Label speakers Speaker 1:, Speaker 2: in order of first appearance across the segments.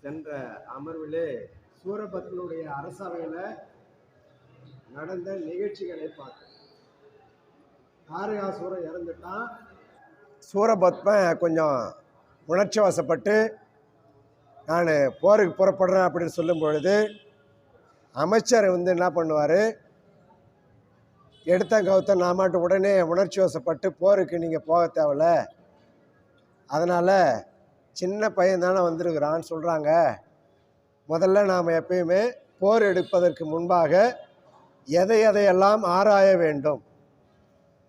Speaker 1: சென்ற அமர்விலே சூரபத்மனுடைய அரசவையில் நடந்த நிகழ்ச்சிகளை பார்த்தோம் தாரகாசூரன் இறந்துட்டான். சூரபத்மன் கொஞ்சம் உணர்ச்சி வசப்பட்டு நான் போருக்கு புறப்படுறேன் அப்படின்னு சொல்லும் பொழுது அமைச்சர் வந்து என்ன பண்ணுவார்? எடுத்த கவுத்த நான் உடனே உணர்ச்சி வசப்பட்டு போருக்கு நீங்கள் போக தேவையில்ல அதனால் சின்ன பையன் தானே வந்திருக்கிறான்னு சொல்கிறாங்க முதல்ல நாம் எப்பயுமே போர் எடுப்பதற்கு முன்பாக எதை எதையெல்லாம் ஆராய வேண்டும்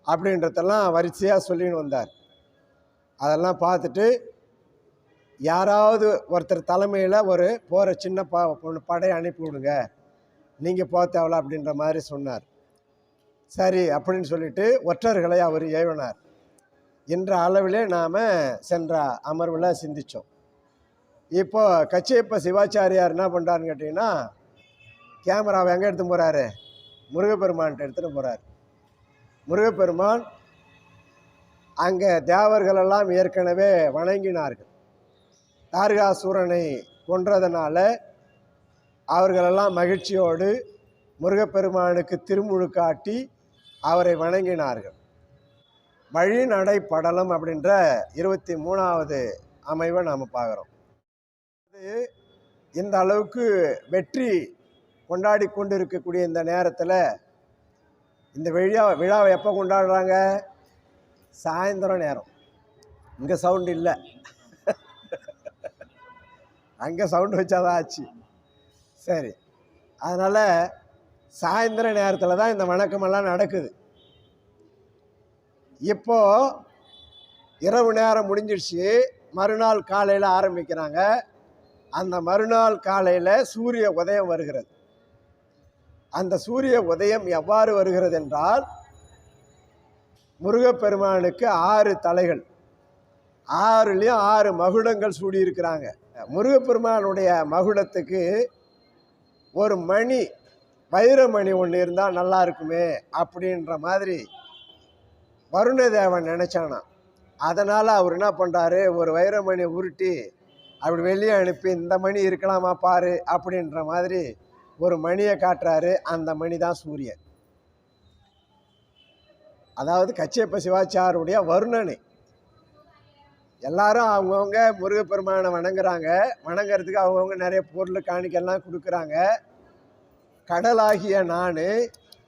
Speaker 1: அப்படின்றதெல்லாம் வரிசையாக சொல்லின்னு வந்தார். அதெல்லாம் பார்த்துட்டு யாராவது ஒருத்தர் தலைமையில் ஒரு போகிற சின்ன ப படையை அனுப்பி விடுங்க. நீங்கள் போக தேவையில்ல அப்படின்ற மாதிரி சொன்னார். சரி அப்படின்னு சொல்லிட்டு ஒற்றர்களை அவர் ஏவினார். என்ற அளவிலே நாம் சென்ற அமர்வில் சிந்தித்தோம் இப்போ கச்சியப்ப சிவாச்சாரியார் என்ன பண்ணுறாருன்னு கேட்டிங்கன்னா கேமராவை எங்கே எடுத்து போகிறாரு முருகப்பெருமான்கிட்ட எடுத்துகிட்டு போகிறார் முருகப்பெருமான் அங்கே தேவர்களெல்லாம் ஏற்கனவே வணங்கினார்கள். தாரகாசூரனை கொன்றதனால அவர்களெல்லாம் மகிழ்ச்சியோடு முருகப்பெருமானுக்கு திருமுழு காட்டி அவரை வணங்கினார்கள். வழிநடை படலம் அப்படின்ற இருபத்தி மூணாவது அமைவை நாம் பார்க்குறோம். அது இந்த அளவுக்கு வெற்றி கொண்டாடி கொண்டு இருக்கக்கூடிய இந்த நேரத்தில் இந்த விழா விழாவை எப்போ கொண்டாடுறாங்க? சாயந்தரம் நேரம். இங்கே சவுண்டு இல்லை. அங்கே சவுண்டு வச்சாதான் ஆச்சு. சரி. அதனால் சாயந்தர நேரத்தில் தான் இந்த வணக்கமெல்லாம் நடக்குது. இப்போ இரவு நேரம் முடிஞ்சிடுச்சு. மறுநாள் காலையில் ஆரம்பிக்கிறாங்க. அந்த மறுநாள் காலையில் சூரிய உதயம் வருகிறது. அந்த சூரிய உதயம் எவ்வாறு வருகிறது என்றால் முருகப்பெருமானுக்கு ஆறு தலைகள். ஆறுலேயும் ஆறு மகுடங்கள் சூடியிருக்கிறாங்க. முருகப்பெருமானுடைய மகுடத்துக்கு ஒரு மணி வைரமணி ஒன்று இருந்தால் நல்லா இருக்குமே அப்படின்ற மாதிரி வருணதேவன் நினச்சானாம். அதனால் அவர் என்ன பண்ணுறாரு ஒரு வைரமணி உருட்டி அப்படி வெளியே அனுப்பி இந்த மணி இருக்கலாமா பாரு அப்படின்ற மாதிரி ஒரு மணியை காட்டுறாரு. அந்த மணி தான் சூரியன். அதாவது கச்சியப்ப சிவாச்சாருடைய வருணனை. எல்லாரும் அவங்கவுங்க முருகப்பெருமானை வணங்குறாங்க. வணங்குறதுக்கு அவங்கவுங்க நிறைய பொருள் காணிக்கெல்லாம் கொடுக்குறாங்க. கடலாகிய நான்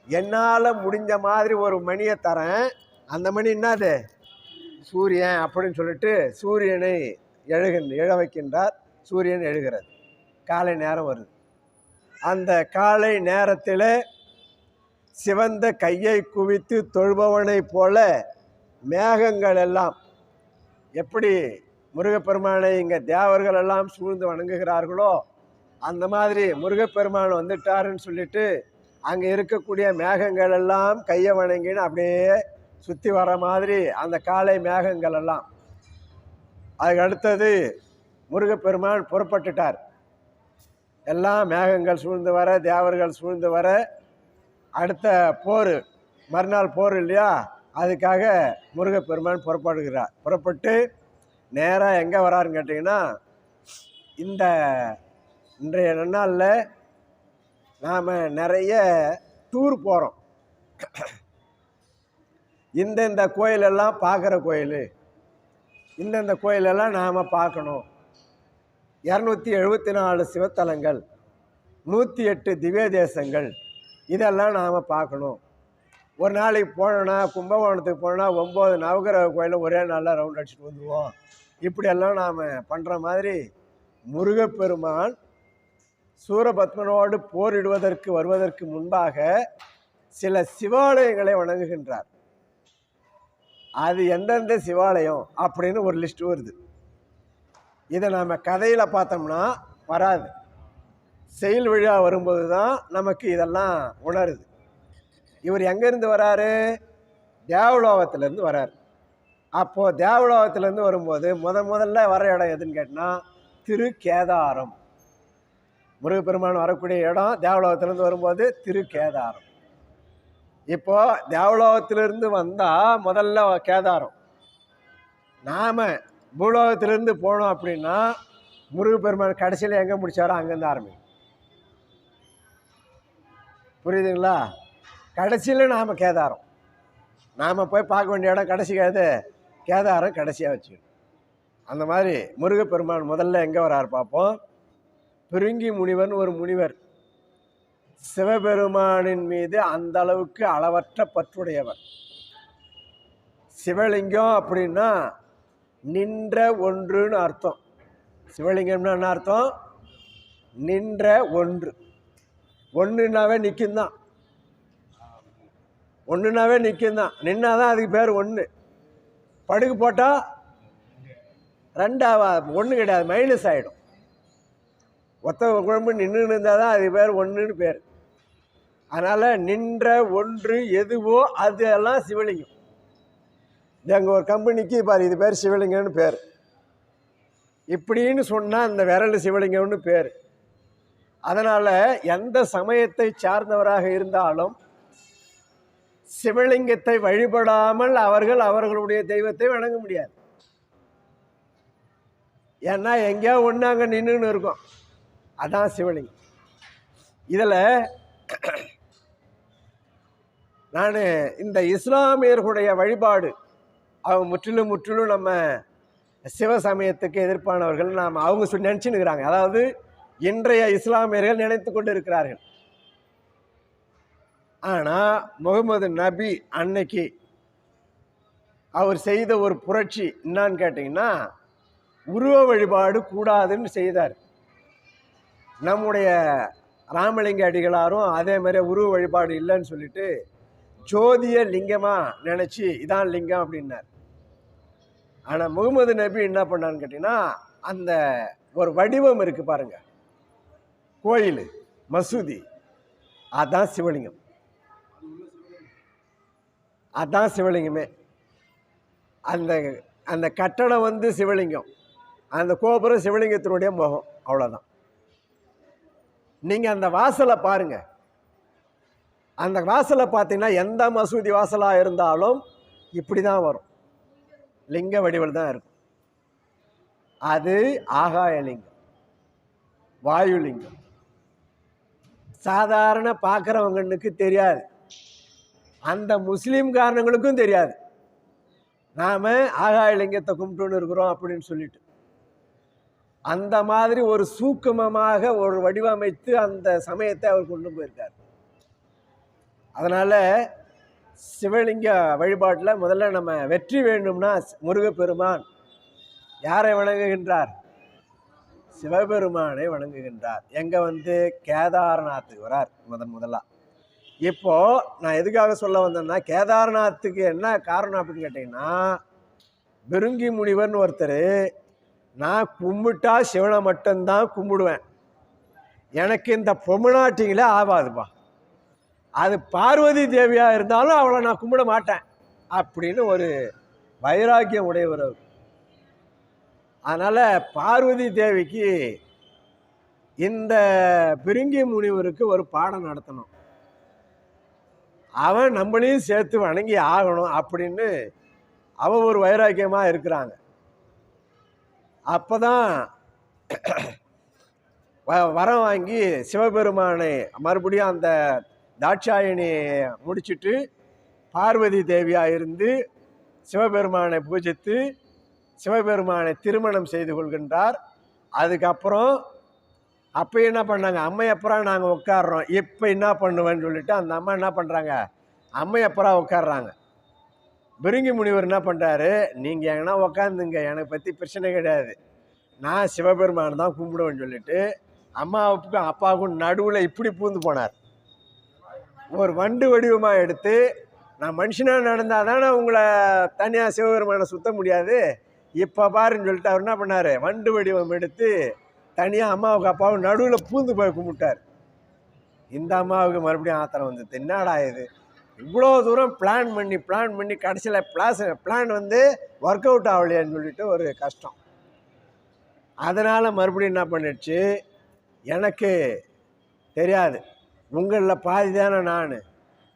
Speaker 1: என்னால் முடிஞ்ச மாதிரி ஒரு மணியை தரேன். அந்த மணி என்னது? சூரியன் அப்படின்னு சொல்லிட்டு சூரியனை எழுகின்ற எழ வைக்கின்றார். சூரியன் எழுகிறது. காலை நேரம் வருது. அந்த காலை நேரத்தில் சிவந்த கையை குவித்து தொழுபவனைப் போல மேகங்கள் எல்லாம் எப்படி முருகப்பெருமானை இங்கே தேவர்கள் எல்லாம் சூழ்ந்து வணங்குகிறார்களோ அந்த மாதிரி முருகப்பெருமான் வந்துட்டாருன்னு சொல்லிட்டு அங்கே இருக்கக்கூடிய மேகங்கள் எல்லாம் கையை வணங்கின்னு அப்படியே சுற்றி வர மாதிரி அந்த காலை மேகங்கள் எல்லாம். அதுக்கு அடுத்தது முருகப்பெருமான் புறப்பட்டுட்டார். எல்லாம் மேகங்கள் சூழ்ந்து வர தேவர்கள் சூழ்ந்து வர அடுத்த போர் மறுநாள் போர் இல்லையா? அதுக்காக முருகப்பெருமான் புறப்படுகிறார். புறப்பட்டு நேராக எங்கே வராருன்னு கேட்டிங்கன்னா இந்த இன்றைய நன்னாளில் நாம் நிறைய டூர் போகிறோம் இந்தந்த கோயிலெல்லாம் பார்க்குற கோயில். இந்தந்த கோயிலெல்லாம் நாம் பார்க்கணும். இரநூத்தி எழுபத்தி நாலு சிவத்தலங்கள் நூற்றி எட்டு திவ்ய தேசங்கள் இதெல்லாம் நாம் பார்க்கணும். ஒரு நாளைக்கு போனோன்னா கும்பகோணத்துக்கு போனோன்னா ஒம்பது நவகிரக கோயிலும் ஒரே நாளில் ரவுண்ட் அடிச்சுட்டு வந்துடுவோம் இப்படியெல்லாம் நாம் பண்ணுற மாதிரி முருகப்பெருமான் சூரபத்மனோடு போரிடுவதற்கு வருவதற்கு முன்பாக சில சிவாலயங்களை வணங்குகின்றார். அது எந்தெந்த சிவாலயம் அப்படின்னு ஒரு லிஸ்ட் வருது. இதை நாம் கதையில் பார்த்தோம்னா வராது. செயல் விழா வரும்போது தான் நமக்கு இதெல்லாம் உணருது. இவர் எங்கேருந்து வராரு? தேவலோகத்திலேருந்து வராரு. அப்போது தேவலோகத்திலேருந்து வரும்போது முத முதல்ல வர இடம் எதுன்னு கேட்டால் திருக்கேதாரம். முருகப்பெருமான் வரக்கூடிய இடம் தேவலோகத்திலேருந்து வரும்போது திருக்கேதாரம். இப்போது தேவலோகத்திலிருந்து வந்தால் முதல்ல கேதாரம். நாம் பூலோகத்திலிருந்து போனோம் அப்படின்னா முருகப்பெருமான் கடைசியில் எங்கே முடித்தாரோ அங்கேருந்து ஆரம்பிக்கும். புரியுதுங்களா? கடைசியில் நாம் கேதாரம். நாம் போய் பார்க்க வேண்டிய இடம் கடைசி எது கேதாரம் கடைசியாக வச்சுக்கணும். அந்த மாதிரி முருகப்பெருமான் முதல்ல எங்கே வரார் பார்ப்போம். பிருங்கி முனிவன் ஒரு முனிவர். சிவபெருமானின் மீது அந்த அளவுக்கு அளவற்ற பற்றுடையவர். சிவலிங்கம் அப்படின்னா நின்ற ஒன்றுன்னு அர்த்தம். சிவலிங்கம்னா என்ன அர்த்தம்? நின்ற ஒன்று. ஒன்றுனாவே நிற்கும் தான் ஒன்றுனாவே நிற்கும் தான் நின்னா தான் அதுக்கு பேர் ஒன்று படுகு போட்டால் ரெண்டாவா ஒன்று கிடையாது மைனஸ் ஆகிடும் ஒத்த குழம்பு நின்று இருந்தால் தான் அதுக்கு பேர் ஒன்றுன்னு பேர். அதனால் நின்ற ஒன்று எதுவோ அதெல்லாம் சிவலிங்கம். இது எங்கள் ஒரு கம்பெனிக்கு பாரு இது பேர் சிவலிங்கம்னு பேர். இப்படின்னு சொன்னால் அந்த விரல் சிவலிங்கம்னு பேர். அதனால் எந்த சமயத்தை சார்ந்தவராக இருந்தாலும் சிவலிங்கத்தை வழிபடாமல் அவர்கள் அவர்களுடைய தெய்வத்தை வணங்க முடியாது. ஏன்னா எங்கேயோ ஒன்று அங்கே நின்றுன்னு இருக்கும். அதான் சிவலிங்கம். இதில் நான் இந்த இஸ்லாமியர்களுடைய வழிபாடு அவங்க முற்றிலும் முற்றிலும் நம்ம சிவ சமயத்துக்கு எதிர்ப்பானவர்கள் நாம் அவங்க சொல்லி நினச்சின்னுக்கிறாங்க அதாவது இன்றைய இஸ்லாமியர்கள் நினைத்து கொண்டு இருக்கிறார்கள். ஆனால் முகமது நபி அன்னைக்கு அவர் செய்த ஒரு புரட்சி என்னான்னு கேட்டிங்கன்னா உருவ வழிபாடு கூடாதுன்னு செய்தார். நம்முடைய ராமலிங்க அடிகளாரும் அதே மாதிரி உருவ வழிபாடு இல்லைன்னு சொல்லிட்டு ஜோதிய லிங்கமாக நினச்சி இதான் லிங்கம் அப்படின்னார். ஆனால் முகமது நபி என்ன பண்ணான்னு கேட்டிங்கன்னா அந்த ஒரு வடிவம் இருக்குது பாருங்கள் கோயில் மசூதி அதுதான் சிவலிங்கம். அதுதான் சிவலிங்கமே. அந்த அந்த கட்டடம் வந்து சிவலிங்கம். அந்த கோபுரம் சிவலிங்கத்தினுடைய முகம். அவ்வளோதான் நீங்கள் அந்த வாசலை பாருங்க. அந்த வாசலை பார்த்தீங்கன்னா எந்த மசூதி வாசலாக இருந்தாலும் இப்படி தான் வரும். லிங்க வடிவில் தான் இருக்கும். அது ஆகாய லிங்கம். வாயு லிங்கம். சாதாரண பார்க்குறவங்களுக்கு தெரியாது. அந்த முஸ்லீம் காரணங்களுக்கும் தெரியாது. நாம் ஆகாயலிங்கத்தை கும்பிட்டுன்னு இருக்கிறோம் அப்படின்னு சொல்லிட்டு. அந்த மாதிரி ஒரு சூக்குமமாக ஒரு வடிவமைத்து அந்த சமயத்தை அவர் கொண்டு போயிருக்கார். அதனால் சிவலிங்க வழிபாட்டில் முதல்ல நம்ம வெற்றி வேண்டும்னா முருகப்பெருமான் யாரை வணங்குகின்றார்? சிவபெருமானை வணங்குகின்றார். எங்கே வந்து கேதாரநாத்துக்கு வரார் முதன் முதலாக இப்போ நான் எதுக்காக சொல்ல வந்தேன்னா கேதார்நாத்துக்கு என்ன காரணம் அப்படின்னு கேட்டிங்கன்னா பெருங்கி முனிவர்னு ஒருத்தர் நான் கும்பிட்டா சிவனை மட்டும்தான் கும்பிடுவேன். எனக்கு இந்த பொம்மநாட்டிங்களே ஆகாதுப்பா. அது பார்வதி தேவியாக இருந்தாலும் அவளை நான் கும்பிட மாட்டேன். அப்படின்னு ஒரு வைராக்கியம் உடையவர் அவர். அதனால் பார்வதி தேவிக்கு இந்த பிருங்கி முனிவருக்கு ஒரு பாடம் நடத்தணும். அவன் நம்மளையும் சேர்த்து வணங்கி ஆகணும் அப்படின்னு அவன் ஒரு வைராக்கியமாக இருக்கிறாங்க. அப்போ தான் வரம் வாங்கி சிவபெருமானை மறுபடியும் அந்த தாட்சாயணி முடிச்சுட்டு பார்வதி தேவியாக இருந்து சிவபெருமானை பூஜித்து சிவபெருமானை திருமணம் செய்து கொள்கின்றார். அதுக்கப்புறம் அப்போ என்ன பண்ணாங்க? அம்மையப்புறம் நாங்கள் உட்காடுறோம் இப்போ என்ன பண்ணுவேன்னு சொல்லிட்டு அந்த அம்மா என்ன பண்ணுறாங்க அம்மையப்புறம் உட்காடுறாங்க பிருங்கி முனிவர் என்ன பண்ணுறாரு நீங்கள் எங்கன்னா உட்காந்துங்க. எனக்கு பற்றி பிரச்சனை கிடையாது. நான் சிவபெருமான் தான் கும்பிடுவேன்னு சொல்லிட்டு அம்மாவுக்கும் அப்பாவுக்கும் நடுவில் இப்படி பூந்து போனார். ஒரு வண்டு வடிவமாக எடுத்து நான் மனுஷனாக நடந்தால் தானே உங்களை தனியாக சிவபெருமானை சுத்த முடியாது? இப்போ பாருன்னு சொல்லிட்டு அவர் என்ன பண்ணார்? வண்டு வடிவம் எடுத்து தனியாக அம்மாவுக்கு அப்பாவும் நடுவில் பூந்து போய் கும்பிட்டார். இந்த அம்மாவுக்கு மறுபடியும் ஆத்திரம் வந்து என்னடா இது? இவ்வளோ தூரம் பிளான் பண்ணி பிளான் பண்ணி கடைசியில் பிளாஸ் பிளான் வந்து ஒர்க் அவுட் ஆகலையான்னு சொல்லிட்டு ஒரு கஷ்டம். அதனால் மறுபடியும் என்ன பண்ணிடுச்சு? எனக்கு தெரியாது. உங்களில் பாதி தானே நான்.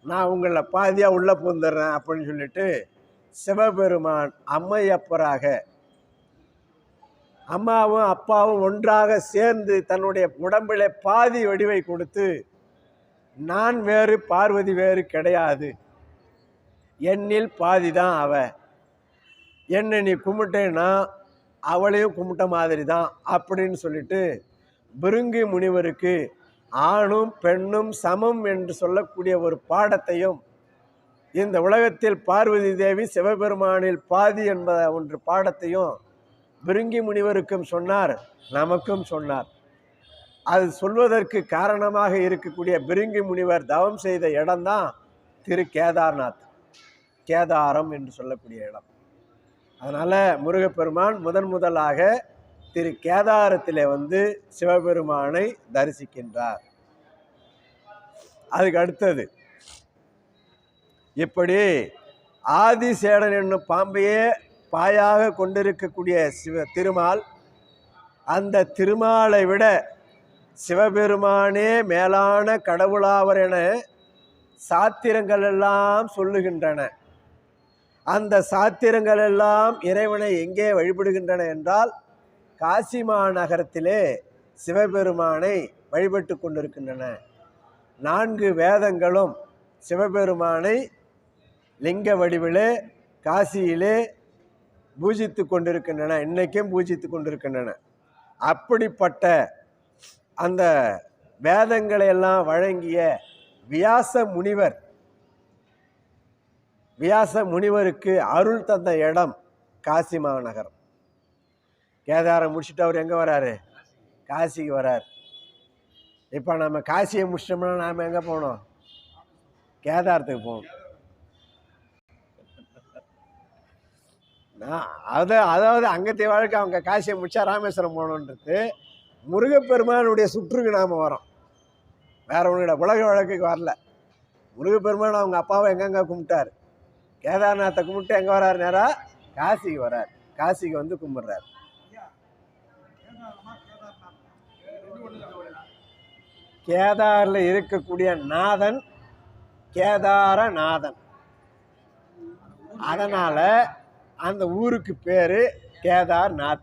Speaker 1: நான் உங்களில் பாதியாக உள்ளே பூந்துடுறேன் அப்படின்னு சொல்லிட்டு சிவபெருமான் அம்மையப்பராக அம்மாவும் அப்பாவும் ஒன்றாக சேர்ந்து தன்னுடைய உடம்பிலே பாதி வடிவை கொடுத்து நான் வேறு பார்வதி வேறு கிடையாது. என்னில் பாதி தான் அவ. என்னை நீ கும்பிட்டேன்னா அவளையும் கும்பிட்ட மாதிரி தான் அப்படின்னு சொல்லிட்டு பிருங்கி முனிவருக்கு ஆணும் பெண்ணும் சமம் என்று சொல்லக்கூடிய ஒரு பாடத்தையும் இந்த உலகத்தில் பார்வதி தேவி சிவபெருமானில் பாதி என்பத ஒன்று பாடத்தையும் பிருங்கி முனிவருக்கும் சொன்னார் நமக்கும் சொன்னார். அது சொல்வதற்கு காரணமாக இருக்கக்கூடிய பிருங்கி முனிவர் தவம் செய்த இடம்தான் திரு கேதார்நாத். கேதாரம் என்று சொல்லக்கூடிய இடம். அதனால் முருகப்பெருமான் முதன் முதலாக திரு கேதாரத்தில் வந்து சிவபெருமானை தரிசிக்கின்றார். அதுக்கு அடுத்தது இப்படி ஆதிசேடன் என்னும் பாம்பையே பாயாக கொண்டிருக்கக்கூடிய சிவ திருமால் அந்த திருமாலை விட சிவபெருமானே மேலான கடவுளாவர் என சாத்திரங்கள் எல்லாம் சொல்லுகின்றன. அந்த சாத்திரங்கள் எல்லாம் இறைவனை எங்கே வழிபடுகின்றன என்றால் காசி மாநகரத்திலே சிவபெருமானை வழிபட்டு கொண்டிருக்கின்றன. நான்கு வேதங்களும் சிவபெருமானை லிங்க வடிவிலே காசியிலே பூஜித்து கொண்டிருக்கின்றன இன்றைக்கும் பூஜித்து கொண்டிருக்கின்றன. அப்படிப்பட்ட அந்த வேதங்களை எல்லாம் வழங்கிய வியாச முனிவர் வியாச முனிவருக்கு அருள் தந்த இடம் காசி மாநகரம் கேதாரம் முடிச்சுட்டு அவர் எங்கே வராரு? காசிக்கு வரார். இப்போ நம்ம காசியை முடிச்சிட்டோம்னா நாம் எங்கே போகணும்? கேதாரத்துக்கு போகணும். நான் அதை அதாவது அங்கத்தை வாழ்க்கை அவங்க காசியை முடிச்சா ராமேஸ்வரம் போகணுன்றது முருகப்பெருமானுடைய சுற்றுக்கு நாம் வரோம் வேற ஒன்றும் உலக வழக்குக்கு வரல. முருகப்பெருமான் அவங்க அப்பாவை எங்கெங்க கும்பிட்டார்? கேதார்நாத்தை கும்பிட்டு எங்கே வரார் நேரா? காசிக்கு வரார் காசிக்கு வந்து கும்பிட்றார். கேதாரில் இருக்கக்கூடிய நாதன் கேதாரநாதன். அதனால் அந்த ஊருக்கு பேர் கேதார்நாத்.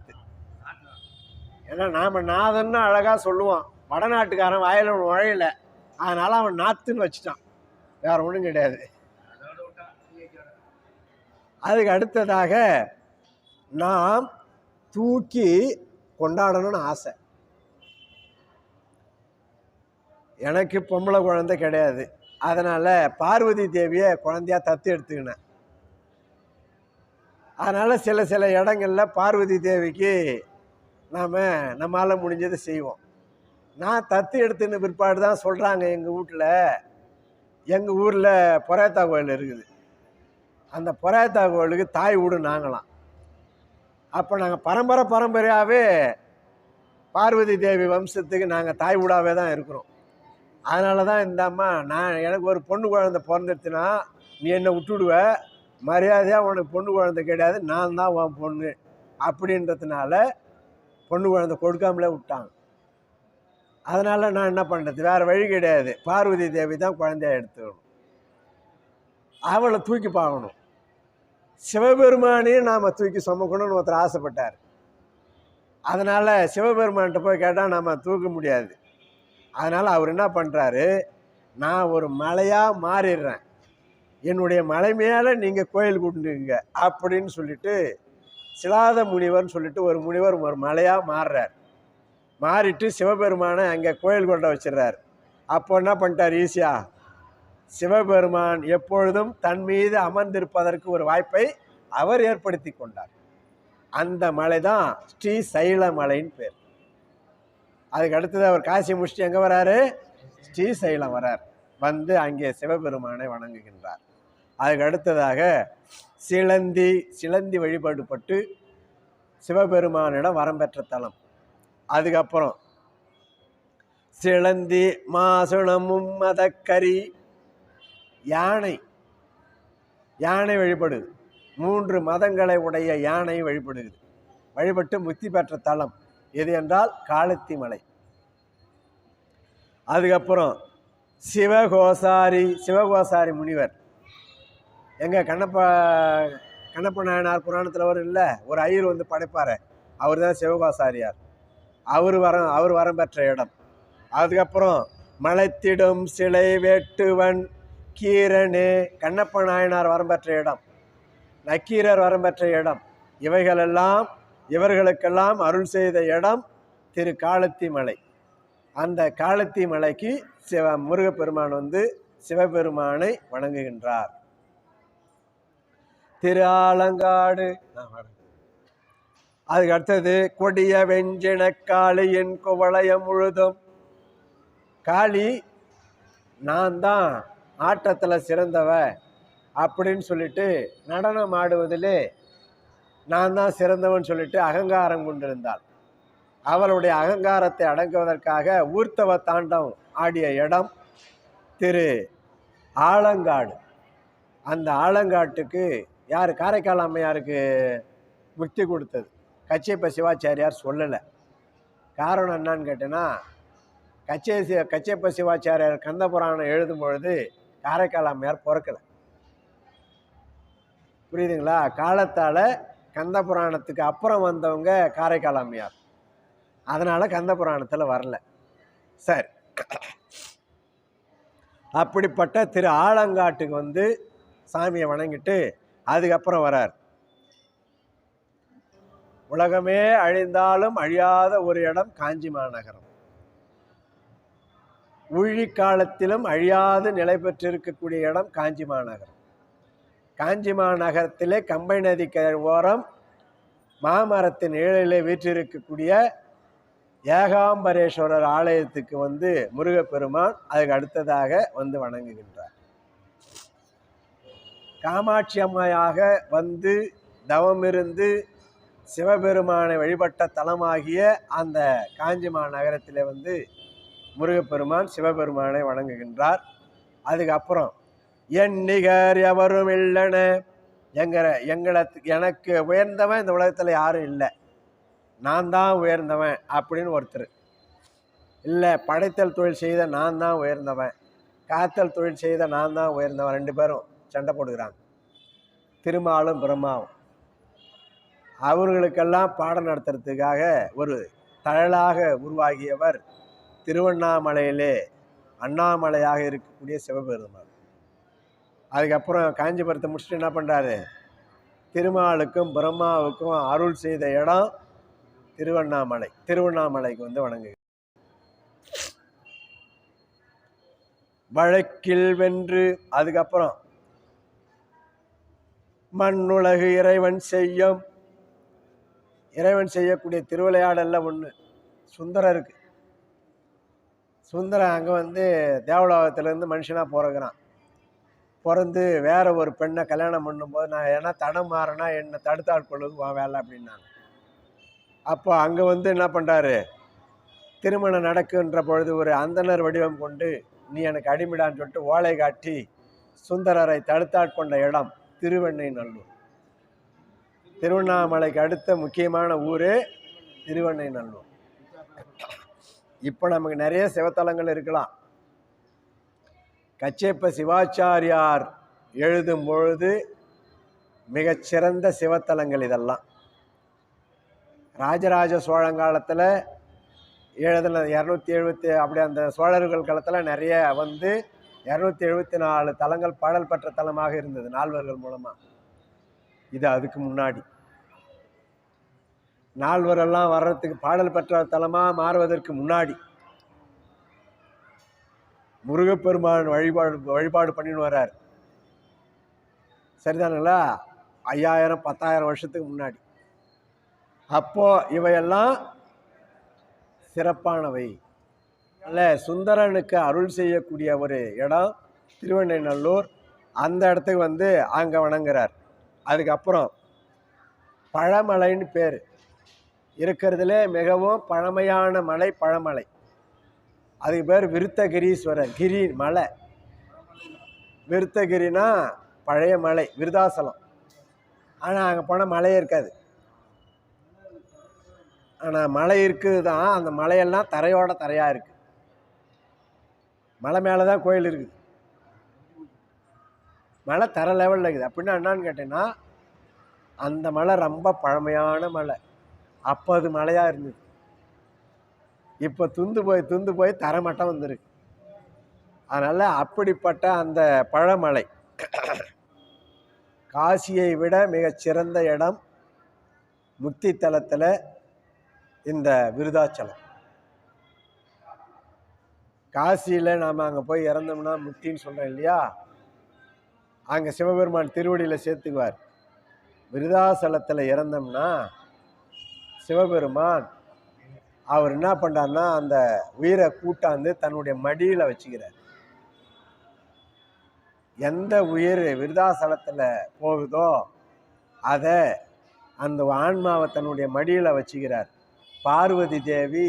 Speaker 1: ஏன்னா நாம் நாதன்னு அழகாக சொல்லுவோம். வடநாட்டுக்காரன் வாயில நுழையல. அதனால் அவன் நாத்துன்னு வச்சுட்டான். வேற ஒன்றும் கிடையாது. அதுக்கு அடுத்ததாக நாம் தூக்கி கொண்டாடணும்னு ஆசை. எனக்கு பொம்பளை குழந்தை கிடையாது. அதனால் பார்வதி தேவியை குழந்தையா தத்து எடுத்துக்கினேன். அதனால் சில சில இடங்களில் பார்வதி தேவிக்கு நாம் நம்மளால் முடிஞ்சதை செய்வோம். நான் தத்து எடுத்துன்னு பிற்பாடு தான் சொல்கிறாங்க எங்கள் வீட்டில் எங்கள் ஊரில் பொறையத்தா கோயில் இருக்குது. அந்த பொறையத்தா கோயிலுக்கு தாய் வீடு நாங்களாம். அப்போ நாங்கள் பரம்பரை பரம்பரையாகவே பார்வதி தேவி வம்சத்துக்கு நாங்கள் தாய் வீடாகவே தான் இருக்கிறோம். அதனால தான் இந்த அம்மா நான் எனக்கு ஒரு பொண்ணு குழந்தை பிறந்துடுச்சுன்னா நீ என்னை விட்டுடுவ. மரியாதையாக உனக்கு பொண்ணு குழந்தை கிடையாது நான் தான் உன் பொண்ணு அப்படின்றதுனால பொண்ணு குழந்தை கொடுக்காமலே விட்டாங்க அதனால் நான் என்ன பண்ணுறது வேறு வழி கிடையாது. பார்வதி தேவி தான் குழந்தைய எடுத்துக்கணும். அவளை தூக்கி பார்க்கணும் சிவபெருமானையும் நாம் தூக்கி சுமக்கணும்னு ஒருத்தர் ஆசைப்பட்டார். அதனால் சிவபெருமான்கிட்ட போய் கேட்டால் நாம் தூக்க முடியாது. அதனால் அவர் என்ன பண்ணுறாரு நான் ஒரு மலையாக மாறிடுறேன். என்னுடைய மலை மேலே நீங்கள் கோயில் கொண்டுங்க அப்படின்னு சொல்லிட்டு சிலாத முனிவர்னு சொல்லிட்டு ஒரு முனிவர் ஒரு மலையாக மாறுறார். மாறிட்டு சிவபெருமானை அங்கே கோயில் கொண்ட வச்சிடுறார். அப்போ என்ன பண்ணிட்டார் ஈஸியா? சிவபெருமான் எப்பொழுதும் தன் மீது அமர்ந்திருப்பதற்கு ஒரு வாய்ப்பை அவர் ஏற்படுத்தி கொண்டார். அந்த மலை தான் ஸ்ரீ சைல மலைன்னு பேர். அதுக்கு அடுத்தது அவர் காசி முடிச்சுட்டு எங்கே வராரு? ஸ்ரீசைலம் வரார். வந்து அங்கே சிவபெருமானை வணங்குகின்றார். அதுக்கு அடுத்ததாக சிலந்தி சிலந்தி வழிபாடுபட்டு சிவபெருமானிடம் வரம் பெற்ற தலம். அதுக்கப்புறம் சிலந்தி மாசுணமும் மதக்கரி யானை. யானை வழிபடுது. மூன்று மதங்களை உடைய யானை வழிபடுகிறது வழிபட்டு முக்தி பெற்ற தலம் எது என்றால் காலத்தி மலை. அதுக்கப்புறம் சிவகோசாரி சிவகோசாரி முனிவர். எங்கள் கண்ணப்ப கண்ணப்ப நாயனார் புராணத்தில் அவர் இல்லை ஒரு ஐயர் வந்து படைப்பார். அவர் தான் சிவகாசாரியார். அவர் வரம் அவர் வரம் பெற்ற இடம். அதுக்கப்புறம் மலைத்திடும் சிலை வேட்டுவன் கீரனு கண்ணப்ப நாயனார் வரம் பெற்ற இடம். நக்கீரர் வரம் பெற்ற இடம். இவைகளெல்லாம் இவர்களுக்கெல்லாம் அருள் செய்த இடம் திரு காலத்தி மலை அந்த காலத்தி மலைக்கு சிவ முருகப்பெருமான் வந்து சிவபெருமானை வணங்குகின்றார். திரு ஆலங்காடு. அதுக்கு அடுத்தது கொடிய வெஞ்சின காளியின் குவளையம் முழுதும். காளி நான் தான் ஆட்டத்தில் சிறந்தவ அப்படின்னு சொல்லிட்டு நடனம் ஆடுவதிலே நான் தான் சிறந்தவன் சொல்லிட்டு அகங்காரம் கொண்டிருந்தாள். அவளுடைய அகங்காரத்தை அடங்குவதற்காக ஊர்த்தவ தாண்டம் ஆடிய இடம் திரு ஆலங்காடு. அந்த ஆலங்காட்டுக்கு யார் காரைக்கால் அம்மையாருக்கு முக்தி கொடுத்தது? கச்சியப்ப சிவாச்சாரியார் சொல்லலை. காரணம் என்னன்னு கேட்டேன்னா கச்சே சி கச்சியப்ப சிவாச்சாரியார் கந்த புராணம் எழுதும் பொழுது காரைக்கால் அம்மையார் பிறக்கலை. புரியுதுங்களா? காலத்தால் கந்த புராணத்துக்கு அப்புறம் வந்தவங்க காரைக்கால் அம்மையார். அதனால் கந்த புராணத்தில் வரல. சரி. அப்படிப்பட்ட திரு ஆலங்காட்டுக்கு வந்து சாமியை வணங்கிட்டு அதுக்கப்புறம் வரார். உலகமே அழிந்தாலும் அழியாத ஒரு இடம் காஞ்சி மாநகரம் ஊழி காலத்திலும் அழியாது நிலை பெற்றிருக்கக்கூடிய இடம் காஞ்சி மாநகரம் காஞ்சி மாநகரத்திலே கம்பை நதி ஓரம் மாமரத்தின் ஏழிலே வீற்றிருக்கக்கூடிய ஏகாம்பரேஸ்வரர் ஆலயத்துக்கு வந்து முருகப்பெருமான் அதுக்கு அடுத்ததாக வந்து வணங்குகின்றார். காமாட்சி அம்மையாக வந்து தவமிருந்து சிவபெருமானை வழிபட்ட தலமாகிய அந்த காஞ்சிமா நகரத்தில் வந்து முருகப்பெருமான் சிவபெருமானை வணங்குகின்றார். அதுக்கப்புறம் என் நிகர் எவரும் இல்லைன? எங்கிற எங்களை எனக்கு உயர்ந்தவன் இந்த உலகத்தில் யாரும் இல்லை. நான் தான் உயர்ந்தவன் அப்படின்னு ஒருத்தர். இல்லை படைத்தல் தொழில் செய்த நான் தான் உயர்ந்தவன். காத்தல் தொழில் செய்த நான் தான் உயர்ந்தவன் ரெண்டு பேரும். சண்டை போடுகிறாங்க. திருமாலும் பிரம்மாவும். அவர்களுக்கெல்லாம் பாடம் நடத்துறதுக்காக ஒரு தழலாக உருவாகியவர் திருவண்ணாமலையிலே அண்ணாமலையாக இருக்கக்கூடிய சிவபெருமான். அதுக்கப்புறம் காஞ்சிபுரத்தை முடிச்சுட்டு என்ன பண்ணுறாரு திருமாலுக்கும் பிரம்மாவுக்கும் அருள் செய்த இடம் திருவண்ணாமலை. திருவண்ணாமலைக்கு வந்து வணங்கு வழக்கில் வென்று அதுக்கப்புறம் மண்ணுலகு இறைவன் செய்யும். இறைவன் செய்யக்கூடிய திருவிளையாடல்ல ஒன்று சுந்தரருக்கு சுந்தரன் அங்கே வந்து தேவலோகத்திலேருந்து மனுஷனாக பிறகுறான் பிறந்து வேற ஒரு பெண்ணை கல்யாணம் பண்ணும்போது நான் ஏன்னா தடம் மாறினா என்னை தடுத்தாட்கொள்வது வா வேலை அப்படின்னாங்க. அப்போ அங்கே வந்து என்ன பண்ணுறாரு திருமணம் நடக்குன்ற பொழுது ஒரு அந்தணர் வடிவம் கொண்டு நீ எனக்கு அடிமிடான்னு சொல்லிட்டு ஓலை காட்டி சுந்தரரை தடுத்தாட்கொண்ட இடம். திருவெண்ணை நல்லூர் திருவண்ணாமலைக்கு அடுத்த முக்கியமான ஊர் திருவெண்ணை நல்லூர் இப்போ நமக்கு நிறைய சிவத்தலங்கள் இருக்கலாம். கச்சேப்ப சிவாச்சாரியார் எழுதும் பொழுது மிகச்சிறந்த சிவத்தலங்கள் இதெல்லாம். ராஜராஜ சோழன் காலத்தில் எழுதின இரநூத்தி எழுபத்தி அப்படி அந்த சோழர்கள் காலத்தில் நிறைய வந்து இரநூத்தி எழுபத்தி நாலு தலங்கள் பாடல் பெற்ற தலமாக இருந்தது நால்வர்கள் மூலமாக இது அதுக்கு முன்னாடி. நால்வரெல்லாம் வர்றதுக்கு பாடல் பெற்ற தலமாக மாறுவதற்கு முன்னாடி. முருகப்பெருமான் வழிபாடு வழிபாடு பண்ணின்னு வர்றார். சரிதானுங்களா? ஐயாயிரம் பத்தாயிரம் வருஷத்துக்கு முன்னாடி. அப்போ இவையெல்லாம் சிறப்பானவை. அல்ல சுந்தரனுக்கு அருள் செய்யக்கூடிய ஒரு இடம் திருவண்ணைநல்லூர் அந்த இடத்துக்கு வந்து அங்கே வணங்குறார். அதுக்கப்புறம் பழமலைன்னு பேர். இருக்கிறதுலே மிகவும் பழமையான மலை பழமலை. அதுக்கு பேர் விருத்தகிரீஸ்வரர் கிரி மலை. விருத்தகிரினா பழைய மலை விருதாசலம். ஆனால் அங்கே போனால் மலையே இருக்காது. ஆனால் மலை இருக்குது தான் அந்த மலையெல்லாம் தரையோட தரையாக இருக்குது மலை மேலே தான் கோயில் இருக்குது. மலை தர லெவலில் இருக்குது. அப்படின்னா என்னன்னு கேட்டேன்னா அந்த மலை ரொம்ப பழமையான மலை. அப்போ அது மலையாக இருந்தது. இப்போ துந்து போய் துந்து போய் தரமட்டம் வந்துருக்கு. அதனால் அப்படிப்பட்ட அந்த பழமலை காசியை விட மிகச்சிறந்த இடம் முக்தி தலத்தில் இந்த விருதாச்சலம். காசியில் நாம் அங்கே போய் இறந்தோம்னா முக்தின்னு சொல்கிறோம் இல்லையா? அங்கே சிவபெருமான் திருவடியில் சேர்த்துக்குவார். விருதாசலத்தில் இறந்தோம்னா சிவபெருமான் அவர் என்ன பண்ணுறாருன்னா அந்த உயிரை கூட்டாந்து தன்னுடைய மடியில் வச்சுக்கிறார். எந்த உயிர் விருதாசலத்தில் போகுதோ அதை அந்த ஆன்மாவை தன்னுடைய மடியில் வச்சுக்கிறார். பார்வதி தேவி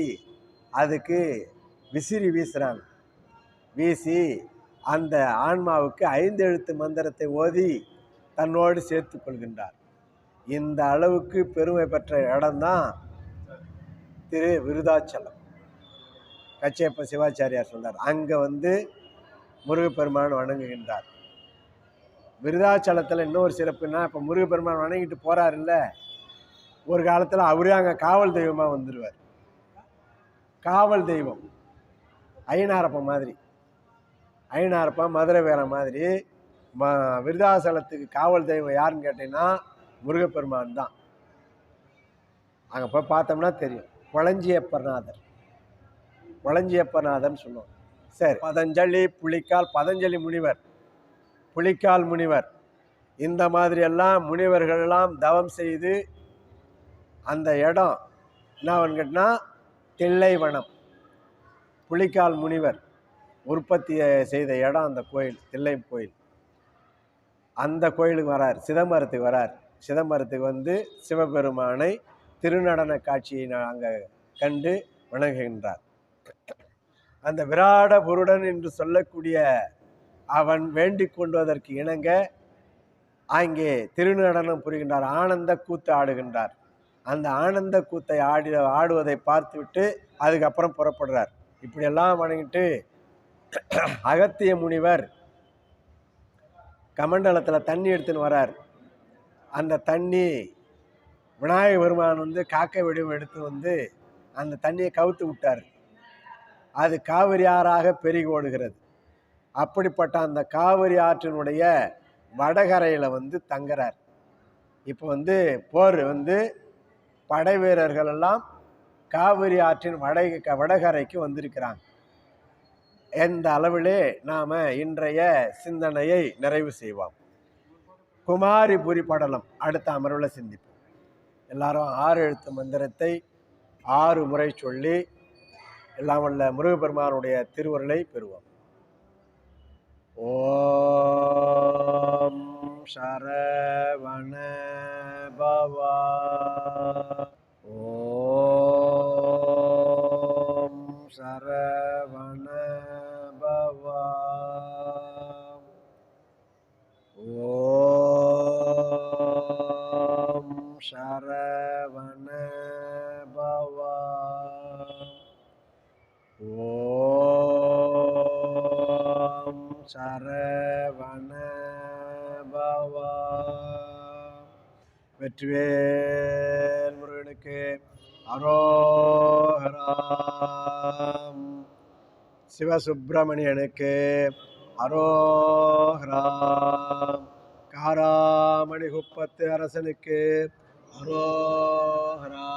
Speaker 1: அதுக்கு விசிறி வீசுகிறாங்க வீசி அந்த ஆன்மாவுக்கு ஐந்து எழுத்து மந்திரத்தை ஓதி தன்னோடு சேர்த்து கொள்கின்றார். இந்த அளவுக்கு பெருமை பெற்ற இடம்தான் திரு விருதாச்சலம். கச்சேப்ப சிவாச்சாரியார் சொல்றார் அங்கே வந்து முருகப்பெருமான் வணங்குகின்றார். விருதாச்சலத்தில் இன்னொரு சிறப்புன்னா இப்போ முருகப்பெருமான் வணங்கிட்டு போகிறார் இல்லை ஒரு காலத்தில் அவரே அங்கே காவல் தெய்வமாக வந்துடுவார் காவல் தெய்வம். ஐநாரப்பன் மாதிரி. ஐநாரப்பன் மதுரை வேற மாதிரி. ம விருதாசலத்துக்கு காவல் தெய்வம் யாருன்னு கேட்டீங்கன்னா முருகப்பெருமான் தான். அங்கே போய் பார்த்தோம்னா தெரியும். கொளஞ்சியப்பநாதர் கொளஞ்சியப்பநாதர்னு சொல்லுவோம் சரி. பதஞ்சலி புலிக்கால் பதஞ்சலி முனிவர். புலிக்கால் முனிவர். இந்த மாதிரியெல்லாம் முனிவர்கள்லாம் தவம் செய்து அந்த இடம் என்னவன்னு கேட்டால் தில்லைவனம். புலிக்கால் முனிவர் உற்பத்தி செய்த இடம் அந்த கோயில் தில்லை கோயில். அந்த கோயிலுக்கு வரார் சிதம்பரத்துக்கு வரார். சிதம்பரத்துக்கு வந்து சிவபெருமானை திருநடன காட்சியை அங்கே கண்டு வணங்குகின்றார். அந்த விராட புருடன் என்று சொல்லக்கூடிய அவன் வேண்டிக் கொண்டுவதற்கு இணங்க அங்கே திருநடனம் புரிகின்றார் ஆனந்த கூத்து ஆடுகின்றார். அந்த ஆனந்த கூத்தை ஆடி ஆடுவதை பார்த்துவிட்டு அதுக்கப்புறம் புறப்படுறார். இப்படியெல்லாம் வணங்கிட்டு அகத்திய முனிவர் கமண்டலத்தில் தண்ணி எடுத்துன்னு வரார். அந்த தண்ணி விநாயக பெருமான் வந்து காக்கை வடிவம் எடுத்து வந்து அந்த தண்ணியை கவுத்து விட்டார். அது காவிரி ஆறாக பெருகி ஓடுகிறது. அப்படிப்பட்ட அந்த காவிரி ஆற்றினுடைய வடகரையில் வந்து தங்குறார். இப்போ வந்து போர் வந்து படை வீரர்கள் எல்லாம் காவிரி ஆற்றின் வடை வடகரைக்கு வந்திருக்கிறாங்க. எந்த அளவிலே நாம் இன்றைய சிந்தனையை நிறைவு செய்வோம். குமாரிபுரி படலம் அடுத்த அமர்வில் சிந்திப்போம். எல்லாரும் ஆறு எழுத்து மந்திரத்தை ஆறு முறை சொல்லி எல்லாம் உள்ள முருகப்பெருமானுடைய திருவருளை பெறுவோம். ஓம் சரவண பவா ஓம் சரவண பவா ஓம் சரவண பவா ஓம் சரவண பவா வெற்றிவேல் முருகனுக்கு அரோ சிவசுப்பிரமணியனுக்கு அரோஹரா காராமணி குப்பத்து அரசனுக்கு அரோஹரா